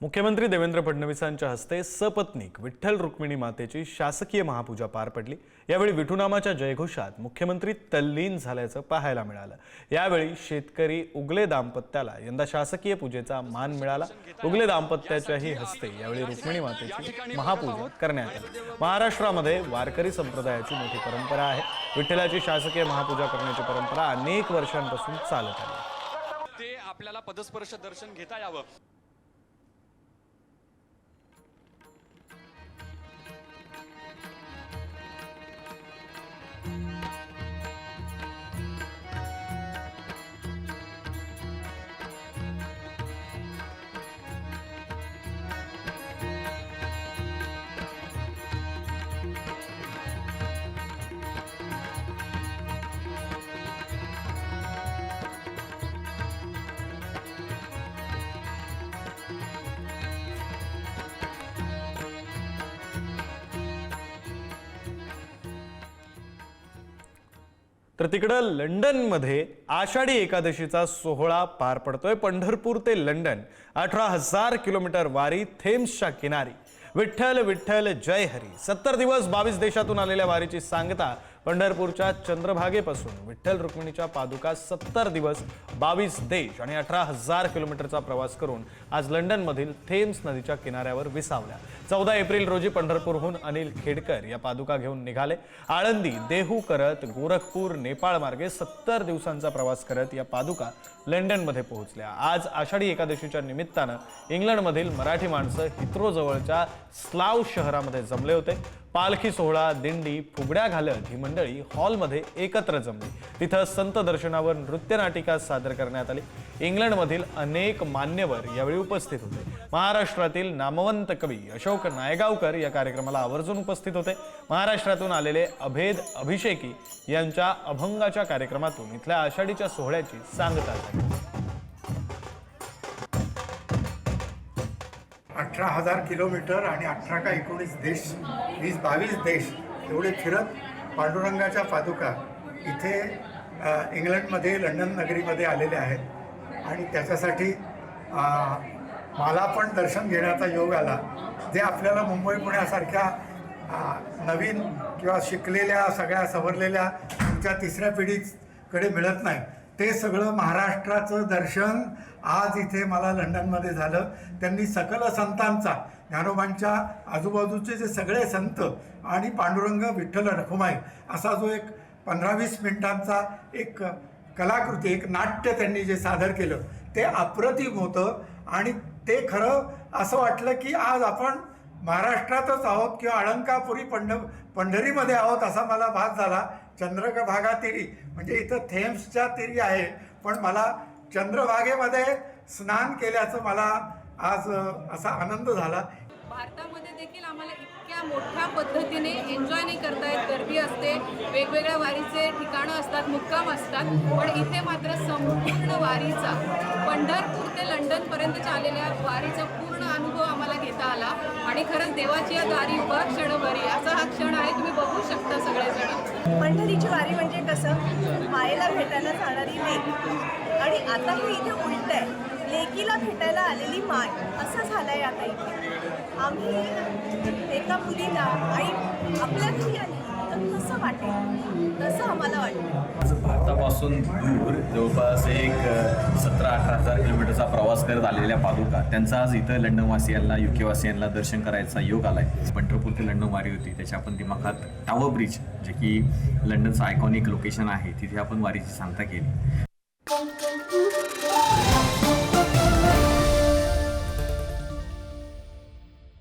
मुख्यमंत्री देवेंद्र फडणवीसांच्या हस्ते सपत्नीक विठ्ठल रुक्मिणी मातेची शासकीय महापूजा पार पडली. यावेळी विठुनामाच्या जयघोषात मुख्यमंत्री तल्लीन झाल्याचं पाहायला मिळालं. यावेळी शेतकरी उगले दाम्पत्याला यंदा शासकीय पूजेचा मान मिळाला. उगले दाम्पत्याच्याही हस्ते यावेळी रुक्मिणी मातेची महापूजा करण्यात आली. महाराष्ट्रामध्ये वारकरी संप्रदायाची मोठी परंपरा आहे. विठ्ठलाची शासकीय महापूजा करण्याची परंपरा अनेक वर्षांपासून चालत आली. ते आपल्याला पदस्पर्श दर्शन घेता यावं. तर तिकडं लंडनमध्ये आषाढी एकादशीचा सोहळा पार पडतोय. पंढरपूर ते लंडन अठरा हजार किलोमीटर वारी थेम्सच्या किनारी. विठ्ठल विठ्ठल जय हरी. सत्तर दिवस बावीस देशातून आलेल्या वारीची सांगता पंढरपूरच्या चंद्रभागेपासून विठ्ठल रुक्मिणीच्या पादुका सत्तर दिवस बावीस देश आणि अठरा हजार किलोमीटरचा प्रवास करून आज लंडनमधील थेम्स नदीच्या किनाऱ्यावर विसावल्या. चौदा एप्रिल रोजी पंढरपूरहून अनिल खेडकर या पादुका घेऊन निघाले. आळंदी देहू करत गोरखपूर नेपाळ मार्गे सत्तर दिवसांचा प्रवास करत या पादुका लंडनमध्ये पोहोचल्या. आज आषाढी एकादशीच्या निमित्तानं इंग्लंडमधील मराठी माणसं हित्रोजवळच्या स्लाव शहरामध्ये जमले होते. पालखी सोहळा दिंडी फुगड्या घालत ही मंडळी हॉलमध्ये एकत्र जमली. तिथं संत दर्शनावर नृत्यनाटिका सादर करण्यात आली. इंग्लंडमधील अनेक मान्यवर यावेळी उपस्थित होते. महाराष्ट्रातील नामवंत कवी अशोक नायगावकर या कार्यक्रमाला आवर्जून उपस्थित होते. महाराष्ट्रातून आलेले अभेद अभिषेकी यांच्या अभंगाच्या कार्यक्रमातून इथल्या आषाढीच्या सोहळ्याची सांगता झाली. अठरा हजार किलोमीटर आणि अठरा का एकोणीस देश वीस बावीस देश एवढे फिरत पांडुरंगाच्या पादुका इथे इंग्लंडमध्ये लंडन नगरीमध्ये आलेले आहेत. आणि त्याच्यासाठी मला पण दर्शन घेण्याचा योग आला. जे आपल्याला मुंबई पुण्यासारख्या नवीन किंवा शिकलेल्या सगळ्या सवरलेल्या तुमच्या तिसऱ्या पिढीकडे मिळत नाही. ते सगळं महाराष्ट्राचं दर्शन आज इथे मला लंडनमध्ये झालं. त्यांनी सकल संतांचा ज्ञानोबांच्या आजूबाजूचे जे सगळे संत आणि पांडुरंग विठ्ठल रखुमाई असा जो एक पंधरा वीस मिनिटांचा एक कलाकृती एक नाट्य त्यांनी जे सादर केलं ते अप्रतिम होतं. आणि ते खरं असं वाटलं की आज आपण महाराष्ट्रातच आहोत किंवा अळंकापुरी पंढ पंढरीमध्ये आहोत असा मला भास झाला. चंद्रभागा तिरी म्हणजे इथं थेम्सच्या तिरी आहे. पण मला चंद्रभागेमध्ये स्नान केल्याचं मला आज असा आनंद झाला. भारतामध्ये देखील आम्हाला इतक्या मोठ्या पद्धतीने एन्जॉय नाही करता येत. गर्दी असते वेगवेगळ्या वारीचे ठिकाणं असतात मुक्काम असतात. पण इथे मात्र संपूर्ण वारीचा पंढरपूर ते लंडनपर्यंतच्या आलेल्या वारीचा पूर्ण अनुभव आम्हाला घेता आला. आणि खरंच देवाची या दारी उभा क्षण बरी असा हा क्षण आहे तुम्ही बघू शकता सगळेजण. पंढरीची वारी म्हणजे कसं? मायेला भेटायला जाणारी लेक. आणि आता हे इथे उलट आहे. लेकीला भेटायला आलेली माय. असं झालंय आता इथे. आम्ही एका मुलीला आई आपल्या घरी आली. तर कसं वाटेल? तसं आम्हाला वाटतं भारतापासून दूर जवळपास एक सतरा अठरा हजार किलोमीटरचा प्रवास करत आलेल्या पादुका त्यांचा आज इथं लंडनवासियांना युके वासियांना दर्शन करायचा योग आलाय. पंढरपूर ते लंडन वारी होती त्याच्या आपण दिमाखात टावर ब्रिज जे की लंडनचं आयकॉनिक लोकेशन आहे तिथे आपण वारीची सांगता केली.